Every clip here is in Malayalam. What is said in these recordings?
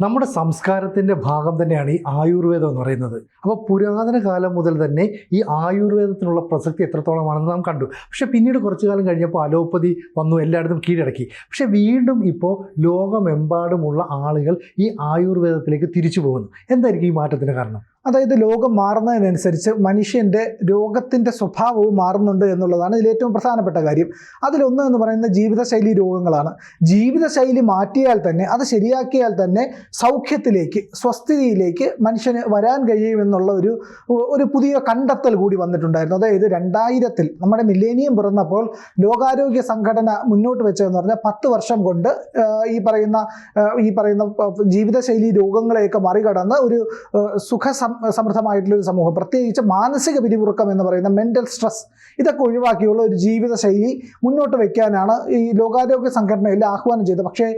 നമ്മുടെ സംസ്കാരത്തിന്റെ ഭാഗം തന്നെയാണ് ഈ ആയുർവേദം എന്ന് പറയുന്നത്. അപ്പോൾ പുരാതന കാലം മുതൽ തന്നെ ഈ ആയുർവേദത്തിനുള്ള പ്രസക്തി എത്രത്തോളമാണെന്ന് നാം കണ്ടു. പക്ഷേ പിന്നീട് കുറച്ചു കാലം കഴിഞ്ഞപ്പോൾ അലോപ്പതി വന്നു എല്ലായിടത്തും കീഴടക്കി. പക്ഷേ വീണ്ടും ഇപ്പോൾ ലോകമെമ്പാടുമുള്ള ആളുകൾ ഈ ആയുർവേദത്തിലേക്ക് തിരിച്ചു പോകുന്നു. എന്തായിരിക്കും ഈ മാറ്റത്തിന് കാരണം? അതായത് ലോകം മാറുന്നതിനനുസരിച്ച് മനുഷ്യന്റെ രോഗത്തിന്റെ സ്വഭാവവും മാറുന്നുണ്ട് എന്നുള്ളതാണ് ഇതിൽ ഏറ്റവും പ്രധാനപ്പെട്ട കാര്യം. അതിലൊന്ന് എന്ന് പറയുന്നത് ജീവിതശൈലി രോഗങ്ങളാണ്. ജീവിതശൈലി മാറ്റിയാൽ തന്നെ അത് ശരിയാക്കിയാൽ തന്നെ സൗഖ്യത്തിലേക്ക് സ്വസ്ഥിതിയിലേക്ക് മനുഷ്യന് വരാൻ കഴിയുമെന്നുള്ള ഒരു ഒരു പുതിയ കണ്ടെത്തൽ കൂടി വന്നിട്ടുണ്ടായിരുന്നു. അതായത് രണ്ടായിരത്തിൽ നമ്മുടെ മില്ലേനിയം പിറന്നപ്പോൾ ലോകാരോഗ്യ സംഘടന മുന്നോട്ട് വെച്ചതെന്ന് പറഞ്ഞാൽ പത്ത് വർഷം കൊണ്ട് ഈ പറയുന്ന ഈ പറയുന്ന ജീവിതശൈലി രോഗങ്ങളെയൊക്കെ മറികടന്ന് ഒരു സുഖ സമൃദ്ധമായിട്ടുള്ള ഒരു സമൂഹം. പ്രത്യേകിച്ച് മാനസിക പിരിമുറുക്കം എന്ന് പറയുന്ന മെന്റൽ സ്ട്രെസ് ഇതൊക്കെ ഒഴിവാക്കിയുള്ള ഒരു ജീവിതശൈലി മുന്നോട്ട് വയ്ക്കാനാണ് ഈ ലോകാരോഗ്യ സംഘടനയിൽ ആഹ്വാനം ചെയ്തത്. പക്ഷേ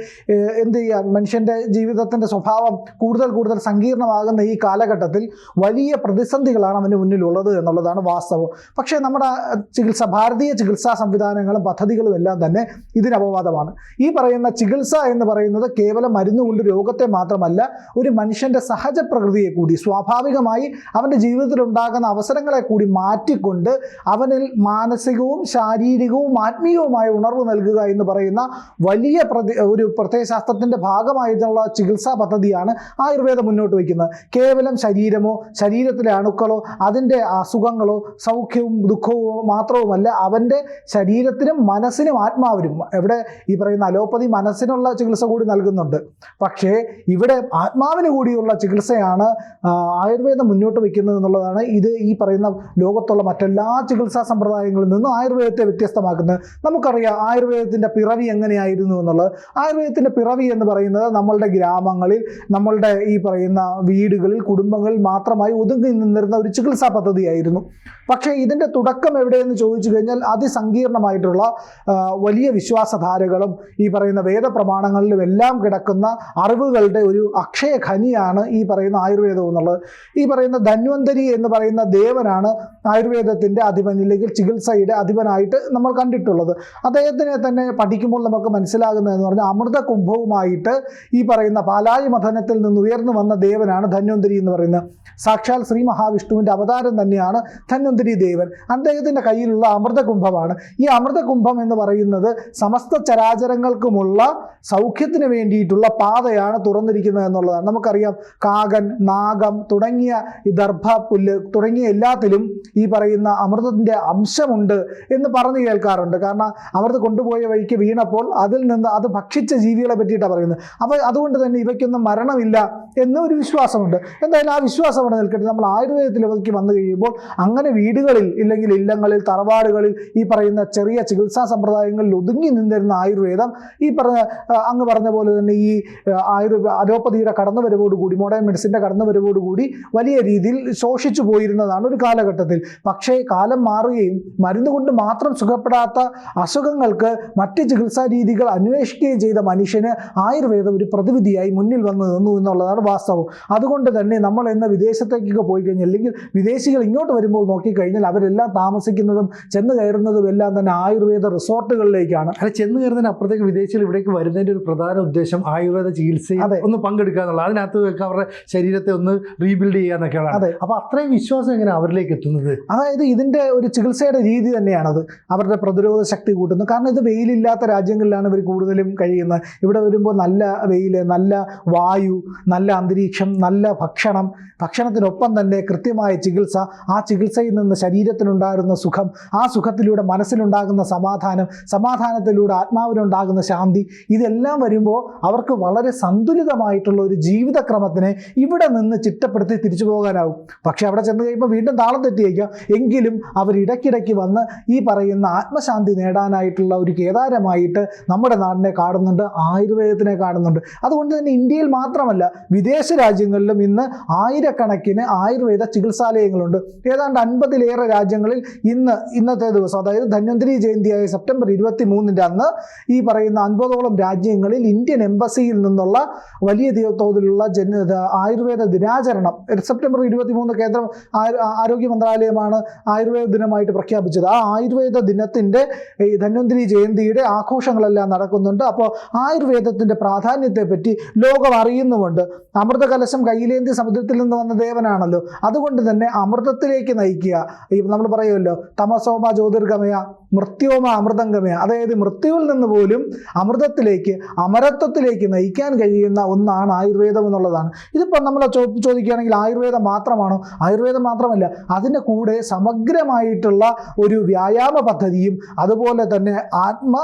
എന്ത് ചെയ്യാം? മനുഷ്യന്റെ ജീവിതത്തിന്റെ സ്വഭാവം കൂടുതൽ കൂടുതൽ സങ്കീർണമാകുന്ന ഈ കാലഘട്ടത്തിൽ വലിയ പ്രതിസന്ധികളാണ് അവന് മുന്നിലുള്ളത് എന്നുള്ളതാണ് വാസ്തവം. പക്ഷേ നമ്മുടെ ചികിത്സ ഭാരതീയ ചികിത്സാ സംവിധാനങ്ങളും പദ്ധതികളും എല്ലാം തന്നെ ഇതിന് അപവാദമാണ്. ഈ പറയുന്ന ചികിത്സ എന്ന് പറയുന്നത് കേവലം മരുന്നുകൊണ്ട് രോഗത്തെ മാത്രമല്ല ഒരു മനുഷ്യന്റെ സഹജ പ്രകൃതിയെ കൂടി സ്വാഭാവികമായി അവന്റെ ജീവിതത്തിൽ ഉണ്ടാകുന്ന അവസരങ്ങളെ കൂടി മാറ്റിക്കൊണ്ട് അവനിൽ മാനസികവും ശാരീരികവും ആത്മീയവുമായ ഉണർവ് നൽകുക എന്ന് പറയുന്ന വലിയ പ്രതി ഒരു പ്രത്യയശാസ്ത്രത്തിന്റെ ഭാഗമായിട്ടുള്ള ചികിത്സാ പദ്ധതിയാണ് ആയുർവേദം മുന്നോട്ട് വയ്ക്കുന്നത്. കേവലം ശരീരമോ ശരീരത്തിലെ അണുക്കളോ അതിന്റെ അസുഖങ്ങളോ സൗഖ്യവും ദുഃഖവും മാത്രവുമല്ല അവന്റെ ശരീരത്തിനും മനസ്സിനും ആത്മാവിനും എവിടെ ഈ പറയുന്ന അലോപ്പതി മനസ്സിനുള്ള ചികിത്സ കൂടി നൽകുന്നുണ്ട്. പക്ഷേ ഇവിടെ ആത്മാവിന് കൂടിയുള്ള ചികിത്സയാണ് ആയുർവേദം മുന്നോട്ട് വയ്ക്കുന്നത് എന്നുള്ളതാണ് ഇത് ഈ പറയുന്ന ലോകത്തുള്ള മറ്റെല്ലാ ചികിത്സാ സമ്പ്രദായങ്ങളിൽ നിന്നും ആയുർവേദത്തെ വ്യത്യസ്തമാക്കുന്നത്. നമുക്കറിയാം ആയുർവേദത്തിന്റെ പിറവി എങ്ങനെയായിരുന്നു എന്നുള്ളത്. ആയുർവേദത്തിന്റെ പിറവി എന്ന് പറയുന്നത് നമ്മളുടെ ഗ്രാമങ്ങളിൽ നമ്മളുടെ ഈ പറയുന്ന വീടുകളിൽ കുടുംബങ്ങളിൽ മാത്രമായി ഒതുങ്ങി നിന്നിരുന്ന ഒരു ചികിത്സാ പദ്ധതിയായിരുന്നു. പക്ഷേ ഇതിന്റെ തുടക്കം എവിടെയെന്ന് ചോദിച്ചു കഴിഞ്ഞാൽ അതിസങ്കീർണമായിട്ടുള്ള വലിയ വിശ്വാസധാരകളും ഈ പറയുന്ന വേദപ്രമാണങ്ങളിലും എല്ലാം കിടക്കുന്ന അറിവുകളുടെ ഒരു അക്ഷയ ഖനിയാണ് ഈ പറയുന്ന ആയുർവേദം എന്നുള്ളത്. ഈ പറയുന്ന ധന്വന്തരി എന്ന് പറയുന്ന ദേവനാണ് ആയുർവേദത്തിന്റെ അധിപൻ അല്ലെങ്കിൽ ചികിത്സയുടെ അധിപനായിട്ട് നമ്മൾ കണ്ടിട്ടുള്ളത്. അദ്ദേഹത്തിനെ തന്നെ പഠിക്കുമ്പോൾ നമുക്ക് മനസ്സിലാകുന്നതെന്ന് പറഞ്ഞാൽ അമൃത കുംഭവുമായിട്ട് ഈ പറയുന്ന പാലായി മഥനത്തിൽ നിന്ന് ഉയർന്നു വന്ന ദേവനാണ് ധന്വന്തരി എന്ന് പറയുന്നത്. സാക്ഷാൽ ശ്രീ മഹാവിഷ്ണുവിന്റെ അവതാരം തന്നെയാണ് ധന്വന്തരി ദേവൻ. അദ്ദേഹത്തിന്റെ കയ്യിലുള്ള അമൃത കുംഭമാണ് ഈ അമൃത കുംഭം എന്ന് പറയുന്നത് സമസ്ത ചരാചരങ്ങൾക്കുമുള്ള സൗഖ്യത്തിന് വേണ്ടിയിട്ടുള്ള പാതയാണ് തുറന്നിരിക്കുന്നത് എന്നുള്ളതാണ്. നമുക്കറിയാം കാകൻ നാഗം തുടങ്ങിയ ഈ ദർഭ പുല്ല് തുടങ്ങിയ എല്ലാത്തിലും ഈ പറയുന്ന അമൃതത്തിന്റെ അംശമുണ്ട് എന്ന് പറഞ്ഞു കേൾക്കാറുണ്ട്. കാരണം അമൃത് കൊണ്ടുപോയ വഴിക്ക് വീണപ്പോൾ അതിൽ നിന്ന് അത് ഭക്ഷിച്ച ജീവികളെ പറ്റിയിട്ടാണ് പറയുന്നത്. അപ്പോൾ അതുകൊണ്ട് തന്നെ ഇവയ്ക്കൊന്നും മരണമില്ല എന്നൊരു വിശ്വാസമുണ്ട്. എന്തായാലും ആ വിശ്വാസം അവിടെ നിൽക്കട്ടെ. നമ്മൾ ആയുർവേദത്തിൽ ഇവയ്ക്ക് വന്നു കഴിയുമ്പോൾ അങ്ങനെ വീടുകളിൽ ഇല്ലെങ്കിൽ ഇല്ലങ്ങളിൽ തറവാടുകളിൽ ഈ പറയുന്ന ചെറിയ ചികിത്സാ സമ്പ്രദായങ്ങളിൽ ഒതുങ്ങി നിന്നിരുന്ന ആയുർവേദം ഈ പറഞ്ഞ അങ്ങ് പറഞ്ഞ പോലെ തന്നെ ഈ ആയുർവേദ അലോപ്പതിയുടെ കടന്നുവരവോടുകൂടി മോഡേൺ മെഡിസിന്റെ കടന്നുവരവോടുകൂടി വലിയ രീതിയിൽ ശോഷിച്ചു പോയിരുന്നതാണ് ഒരു കാലഘട്ടത്തിൽ. പക്ഷേ കാലം മാറുകയും മരുന്ന് കൊണ്ട് മാത്രം സുഖപ്പെടാത്ത അസുഖങ്ങൾക്ക് മറ്റ് ചികിത്സാ രീതികൾ അന്വേഷിക്കുകയും ചെയ്ത മനുഷ്യന് ആയുർവേദം ഒരു പ്രതിവിധിയായി മുന്നിൽ വന്നു നിന്നു എന്നുള്ളതാണ് വാസ്തവം. അതുകൊണ്ട് തന്നെ നമ്മൾ എന്ന വിദേശത്തേക്കൊക്കെ പോയി കഴിഞ്ഞാൽ അല്ലെങ്കിൽ വിദേശികൾ ഇങ്ങോട്ട് വരുമ്പോൾ നോക്കിക്കഴിഞ്ഞാൽ അവരെല്ലാം താമസിക്കുന്നതും ചെന്ന് കയറുന്നതും എല്ലാം തന്നെ ആയുർവേദ റിസോർട്ടുകളിലേക്കാണ്. അല്ല ചെന്ന് കയറുന്നതിന് അപ്പുറത്തേക്ക് വിദേശികൾ ഇവിടേക്ക് വരുന്നതിന്റെ ഒരു പ്രധാന ഉദ്ദേശം ആയുർവേദ ചികിത്സയിൽ അതെ. ഒന്ന് പങ്കെടുക്കുക എന്നുള്ളത് അതിനകത്ത് അവരുടെ ശരീരത്തെ ഒന്ന് റീബിൽഡ് എന്നൊക്കെയാണ്. അതെ. അപ്പൊ അത്രയും വിശ്വാസം എങ്ങനെ അവരിലേക്ക് എത്തുന്നത്? അതായത് ഇതിന്റെ ഒരു ചികിത്സയുടെ രീതി തന്നെയാണത്. അവരുടെ പ്രതിരോധ ശക്തി കൂട്ടുന്നു. കാരണം ഇത് വെയിലില്ലാത്ത രാജ്യങ്ങളിലാണ് ഇവർ കൂടുതലും കഴിയുന്നത്. ഇവിടെ വരുമ്പോൾ നല്ല വെയിൽ നല്ല വായു നല്ല അന്തരീക്ഷം നല്ല ഭക്ഷണം. ഭക്ഷണത്തിനൊപ്പം തന്നെ കൃത്യമായ ചികിത്സ. ആ ചികിത്സയിൽ നിന്ന് ശരീരത്തിനുണ്ടാകുന്ന സുഖം ആ സുഖത്തിലൂടെ മനസ്സിലുണ്ടാകുന്ന സമാധാനം സമാധാനത്തിലൂടെ ആത്മാവിനുണ്ടാകുന്ന ശാന്തി ഇതെല്ലാം വരുമ്പോൾ അവർക്ക് വളരെ സന്തുലിതമായിട്ടുള്ള ഒരു ജീവിതക്രമത്തിനെ ഇവിടെ നിന്ന് ചിട്ടപ്പെടുത്തി തിരിച്ചു പോകാനാവും. പക്ഷെ അവിടെ ചെന്ന് കഴിയുമ്പോൾ വീണ്ടും താളം തെറ്റിയേക്കാം. എങ്കിലും അവർ ഇടയ്ക്കിടയ്ക്ക് വന്ന് ഈ പറയുന്ന ആത്മശാന്തി നേടാനായിട്ടുള്ള ഒരു കേദാരമായിട്ട് നമ്മുടെ നാടിനെ കാണുന്നുണ്ട് ആയുർവേദത്തിനെ കാണുന്നുണ്ട്. അതുകൊണ്ട് തന്നെ ഇന്ത്യയിൽ മാത്രമല്ല വിദേശ രാജ്യങ്ങളിലും ഇന്ന് ആയിരക്കണക്കിന് ആയുർവേദ ചികിത്സാലയങ്ങളുണ്ട്. ഏതാണ്ട് അൻപതിലേറെ രാജ്യങ്ങളിൽ ഇന്ന് ഇന്നത്തെ ദിവസം അതായത് ധന്വന്തരി ജയന്തിയായ സെപ്റ്റംബർ ഇരുപത്തി മൂന്നിന്റെ അന്ന് ഈ പറയുന്ന അൻപതോളം രാജ്യങ്ങളിൽ ഇന്ത്യൻ എംബസിയിൽ നിന്നുള്ള വലിയ തോതിലുള്ള ജന ആയുർവേദ ദിനാചരണം സെപ്റ്റംബർ ഇരുപത്തി മൂന്ന് കേന്ദ്ര ആരോഗ്യ മന്ത്രാലയമാണ് ആയുർവേദ ദിനമായിട്ട് പ്രഖ്യാപിച്ചത്. ആ ആയുർവേദ ദിനത്തിന്റെ ഈ ധന്വന്തിരി ജയന്തിയുടെ ആഘോഷങ്ങളെല്ലാം നടക്കുന്നുണ്ട്. അപ്പോൾ ആയുർവേദത്തിന്റെ പ്രാധാന്യത്തെപ്പറ്റി ലോകം അറിയുന്നുമുണ്ട്. അമൃത കലശം കയ്യിലേന്തി സമുദ്രത്തിൽ നിന്ന് വന്ന ദേവനാണല്ലോ. അതുകൊണ്ട് തന്നെ അമൃതത്തിലേക്ക് നയിക്കുക. ഈ നമ്മൾ പറയുമല്ലോ തമസോമ ജ്യോതിർഗമയ മൃത്യോമ അമൃതംഗമയ. അതായത് മൃത്യുവിൽ നിന്ന് പോലും അമൃതത്തിലേക്ക് അമരത്വത്തിലേക്ക് നയിക്കാൻ കഴിയുന്ന ഒന്നാണ് ആയുർവേദം എന്നുള്ളതാണ്. ഇതിപ്പോൾ നമ്മൾ ചോദിക്കുകയാണെങ്കിൽ ആയുർവേദം മാത്രമാണോ? ആയുർവേദം മാത്രമല്ല അതിന്റെ കൂടെ സമഗ്രമായിട്ടുള്ള ഒരു വ്യായാമ പദ്ധതിയും അതുപോലെ തന്നെ ആത്മ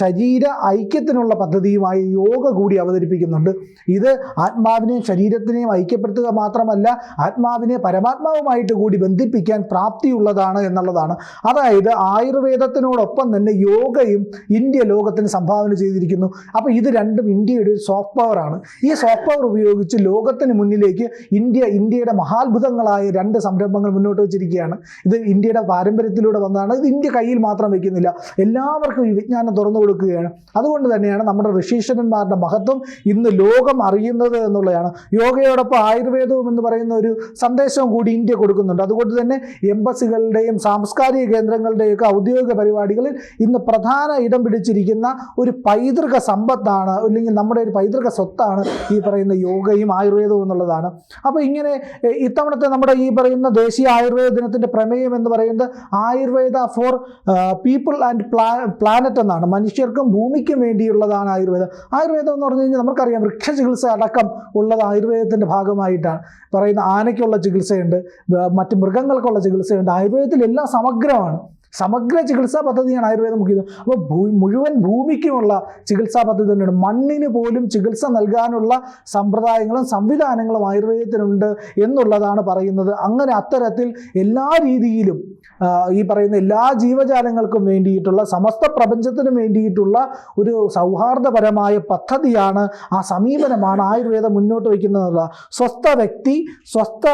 ശരീര ഐക്യത്തിനുള്ള പദ്ധതിയുമായി യോഗ കൂടി അവതരിപ്പിക്കുന്നുണ്ട്. ഇത് ആത്മാവിനെയും ശരീരത്തിനെയും ഐക്യപ്പെടുത്തുക മാത്രമല്ല ആത്മാവിനെ പരമാത്മാവുമായിട്ട് കൂടി ബന്ധിപ്പിക്കാൻ പ്രാപ്തിയുള്ളതാണ് എന്നുള്ളതാണ്. അതായത് ആയുർവേദത്തിനോടൊപ്പം തന്നെ യോഗയും ഇന്ത്യ ലോകത്തിന് സംഭാവന ചെയ്തിരിക്കുന്നു. അപ്പോൾ ഇത് രണ്ടും ഇന്ത്യയുടെ ഒരു സോഫ്റ്റ് പവറാണ് ഈ സോഫ്റ്റ് പവർ ഉപയോഗിച്ച് ലോകത്തിന് മുന്നിലേക്ക് ഇന്ത്യ ഇന്ത്യയുടെ മഹാത്ഭുതങ്ങളായ രണ്ട് സംരംഭങ്ങൾ മുന്നോട്ട് വെച്ചിരിക്കുകയാണ്. ഇത് ഇന്ത്യയുടെ പാരമ്പര്യത്തിലൂടെ വന്നതാണ്. ഇത് ഇന്ത്യ കയ്യിൽ മാത്രം വെക്കുന്നില്ല. എല്ലാവർക്കും ഈ വിജ്ഞാനം തുറന്നു കൊടുക്കുകയാണ്. അതുകൊണ്ട് തന്നെയാണ് നമ്മുടെ ഋഷീശ്വരന്മാരുടെ മഹത്വം ഇന്ന് ലോകം അറിയുന്നത് എന്നുള്ളതാണ്. യോഗയോടൊപ്പം ആയുർവേദവും എന്ന് പറയുന്ന ഒരു സന്ദേശവും കൂടി ഇന്ത്യ കൊടുക്കുന്നുണ്ട്. അതുകൊണ്ട് തന്നെ എംബസികളുടെയും സാംസ്കാരിക കേന്ദ്രങ്ങളുടെയും ഒക്കെ ഔദ്യോഗിക പരിപാടികളിൽ ഇന്ന് പ്രധാന ഇടം പിടിച്ചിരിക്കുന്ന ഒരു പൈതൃക സമ്പത്താണ് അല്ലെങ്കിൽ നമ്മുടെ ഒരു പൈതൃക സ്വത്താണ് ഈ പറയുന്ന യോഗയും ആയുർവേദവും എന്നുള്ളതാണ്. അപ്പോൾ ഇങ്ങനെ ഇത്തവണത്തെ നമ്മുടെ ഈ പറയുന്ന ദേശീയ ആയുർവേദ ദിനത്തിന്റെ പ്രമേയം എന്ന് പറയുന്നത് Ayurveda for people and pla planet എന്നാണ്. മനുഷ്യർക്കും ഭൂമിക്കും വേണ്ടിയുള്ളതാണ് ആയുർവേദം. ആയുർവേദം എന്ന് പറഞ്ഞു കഴിഞ്ഞാൽ നമുക്കറിയാം വൃക്ഷ ചികിത്സ അടക്കം ഉള്ളത് ആയുർവേദത്തിന്റെ ഭാഗമായിട്ടാണ്. പറയുന്ന ആനയ്ക്കുള്ള ചികിത്സയുണ്ട് മറ്റ് മൃഗങ്ങൾക്കുള്ള ചികിത്സയുണ്ട്. ആയുർവേദത്തിൽ എല്ലാം സമഗ്രമാണ്. സമഗ്ര ചികിത്സാ പദ്ധതിയാണ് ആയുർവേദം മുഖ്യം അപ്പോൾ മുഴുവൻ ഭൂമിക്കുമുള്ള ചികിത്സാ പദ്ധതി തന്നെയാണ്. മണ്ണിന് പോലും ചികിത്സ നൽകാനുള്ള സമ്പ്രദായങ്ങളും സംവിധാനങ്ങളും ആയുർവേദത്തിനുണ്ട് എന്നുള്ളതാണ് പറയുന്നത്. അങ്ങനെ അത്തരത്തിൽ എല്ലാ രീതിയിലും ഈ പറയുന്ന എല്ലാ ജീവജാലങ്ങൾക്കും വേണ്ടിയിട്ടുള്ള സമസ്ത പ്രപഞ്ചത്തിനും വേണ്ടിയിട്ടുള്ള ഒരു സൗഹാർദ്ദപരമായ പദ്ധതിയാണ് ആ സമീപനമാണ് ആയുർവേദം മുന്നോട്ട് വയ്ക്കുന്നതെന്നുള്ള സ്വസ്ഥ വ്യക്തി സ്വസ്ഥ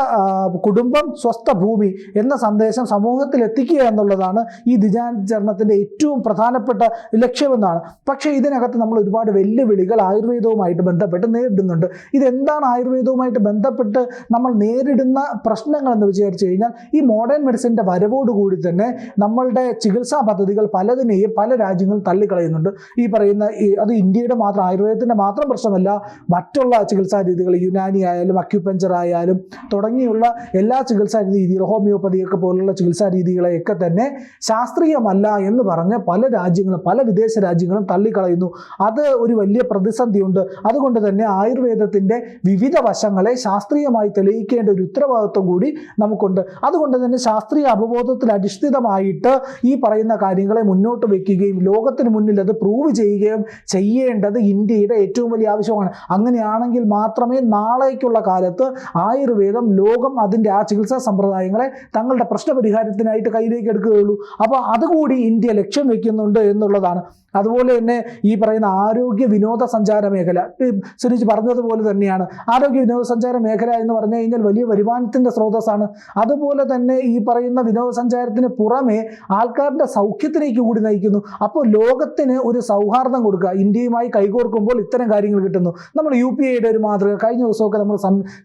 കുടുംബം സ്വസ്ഥ ഭൂമി എന്ന സന്ദേശം സമൂഹത്തിൽ എത്തിക്കുക എന്നുള്ളതാണ് ഈ ദിജാചരണത്തിന്റെ ഏറ്റവും പ്രധാനപ്പെട്ട ലക്ഷ്യമെന്നാണ്. പക്ഷേ ഇതിനകത്ത് നമ്മൾ ഒരുപാട് വെല്ലുവിളികൾ ആയുർവേദവുമായിട്ട് ബന്ധപ്പെട്ട് നേരിടുന്നുണ്ട്. ഇതെന്താണ് ആയുർവേദവുമായിട്ട് ബന്ധപ്പെട്ട് നമ്മൾ നേരിടുന്ന പ്രശ്നങ്ങൾ എന്ന് വിചാരിച്ചു കഴിഞ്ഞാൽ ഈ മോഡേൺ മെഡിസിന്റെ വരവോടുകൂടി തന്നെ നമ്മളുടെ ചികിത്സാ പദ്ധതികൾ പലതിനെയും പല രാജ്യങ്ങളും തള്ളിക്കളയുന്നുണ്ട്. ഈ പറയുന്ന ഈ അത് ഇന്ത്യയുടെ മാത്രം ആയുർവേദത്തിന്റെ മാത്രം പ്രശ്നമല്ല മറ്റുള്ള ചികിത്സാ രീതികൾ യുനാനി ആയാലും അക്യുപഞ്ചർ ആയാലും തുടങ്ങിയുള്ള എല്ലാ ചികിത്സാ രീതി ഹോമിയോപ്പതിയൊക്കെ പോലുള്ള ചികിത്സാ രീതികളെയൊക്കെ തന്നെ ശാസ്ത്രീയമല്ല എന്ന് പറഞ്ഞ് പല രാജ്യങ്ങളും പല വിദേശ രാജ്യങ്ങളും തള്ളിക്കളയുന്നു. അത് ഒരു വലിയ പ്രതിസന്ധിയുണ്ട്. അതുകൊണ്ട് തന്നെ ആയുർവേദത്തിന്റെ വിവിധ വശങ്ങളെ ശാസ്ത്രീയമായി തെളിയിക്കേണ്ട ഒരു ഉത്തരവാദിത്വം കൂടി നമുക്കുണ്ട്. അതുകൊണ്ട് തന്നെ ശാസ്ത്രീയ അവബോധത്തിൽ അധിഷ്ഠിതമായിട്ട് ഈ പറയുന്ന കാര്യങ്ങളെ മുന്നോട്ട് വയ്ക്കുകയും ലോകത്തിന് മുന്നിൽ അത് പ്രൂവ് ചെയ്യുകയും ചെയ്യേണ്ടത് ഇന്ത്യയുടെ ഏറ്റവും വലിയ ആവശ്യമാണ്. അങ്ങനെയാണെങ്കിൽ മാത്രമേ നാളേക്കുള്ള കാലത്ത് ആയുർവേദം ലോകം അതിന്റെ ആ ചികിത്സാ സമ്പ്രദായങ്ങളെ തങ്ങളുടെ പ്രശ്നപരിഹാരത്തിനായിട്ട് കയ്യിലേക്ക് എടുക്കുകയുള്ളൂ. അപ്പോൾ അതുകൂടി ഇന്ത്യ ലക്ഷ്യം വെക്കുന്നുണ്ട് എന്നുള്ളതാണ്. അതുപോലെ തന്നെ ഈ പറയുന്ന ആരോഗ്യ വിനോദസഞ്ചാര മേഖല. ഈ സുനിജ് പറഞ്ഞതുപോലെ തന്നെയാണ്. ആരോഗ്യ വിനോദസഞ്ചാര മേഖല എന്ന് പറഞ്ഞു കഴിഞ്ഞാൽ വലിയ വരുമാനത്തിന്റെ സ്രോതസ്സാണ്. അതുപോലെ തന്നെ ഈ പറയുന്ന വിനോദസഞ്ചാരത്തിന് പുറമെ ആൾക്കാരുടെ സൗഖ്യത്തിലേക്ക് കൂടി നയിക്കുന്നു. അപ്പോൾ ലോകത്തിന് ഒരു സൗഹാർദ്ദം കൊടുക്കുക. ഇന്ത്യയുമായി കൈകോർക്കുമ്പോൾ ഇത്തരം കാര്യങ്ങൾ കിട്ടുന്നു. നമ്മൾ യു പി ഐയുടെ ഒരു മാതൃക. കഴിഞ്ഞ ദിവസമൊക്കെ നമ്മൾ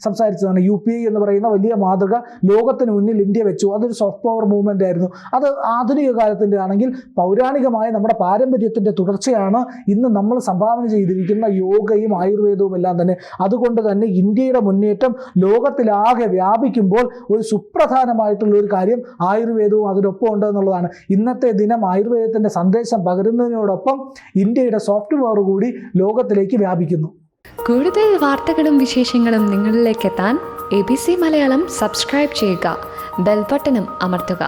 സംസാരിച്ചതാണ്. യു പി ഐ എന്ന് പറയുന്ന വലിയ മാതൃക ലോകത്തിന് മുന്നിൽ ഇന്ത്യ വെച്ചു. അതൊരു സോഫ്റ്റ് പവർ മൂവ്മെന്റ് ആയിരുന്നു. അത് ആധുനിക കാലത്തിന്റെ ആണെങ്കിൽ പൗരാണികമായ നമ്മുടെ പാരമ്പര്യത്തിന്റെ തുടർച്ചയാണ് ഇന്ന് നമ്മൾ സംഭാവന ചെയ്തിരിക്കുന്ന യോഗയും ആയുർവേദവും എല്ലാം തന്നെ. അതുകൊണ്ട് തന്നെ ഇന്ത്യയുടെ മുന്നേറ്റം ലോകത്തിലാകെ വ്യാപിക്കുമ്പോൾ ഒരു സുപ്രധാനമായിട്ടുള്ള ഒരു കാര്യം ആയുർവേദവും അതിനൊപ്പം ഉണ്ട് എന്നുള്ളതാണ്. ഇന്നത്തെ ദിനം ആയുർവേദത്തിന്റെ സന്ദേശം പകരുന്നതിനോടൊപ്പം ഇന്ത്യയുടെ സോഫ്റ്റ്വെയർ കൂടി ലോകത്തിലേക്ക് വ്യാപിക്കുന്നു. കൂടുതൽ വാർത്തകളും വിശേഷങ്ങളും നിങ്ങളിലേക്ക് എത്താൻ A B C Malayalam subscribe ചെയ്യുക. ബെൽബട്ടനും അമർത്തുക.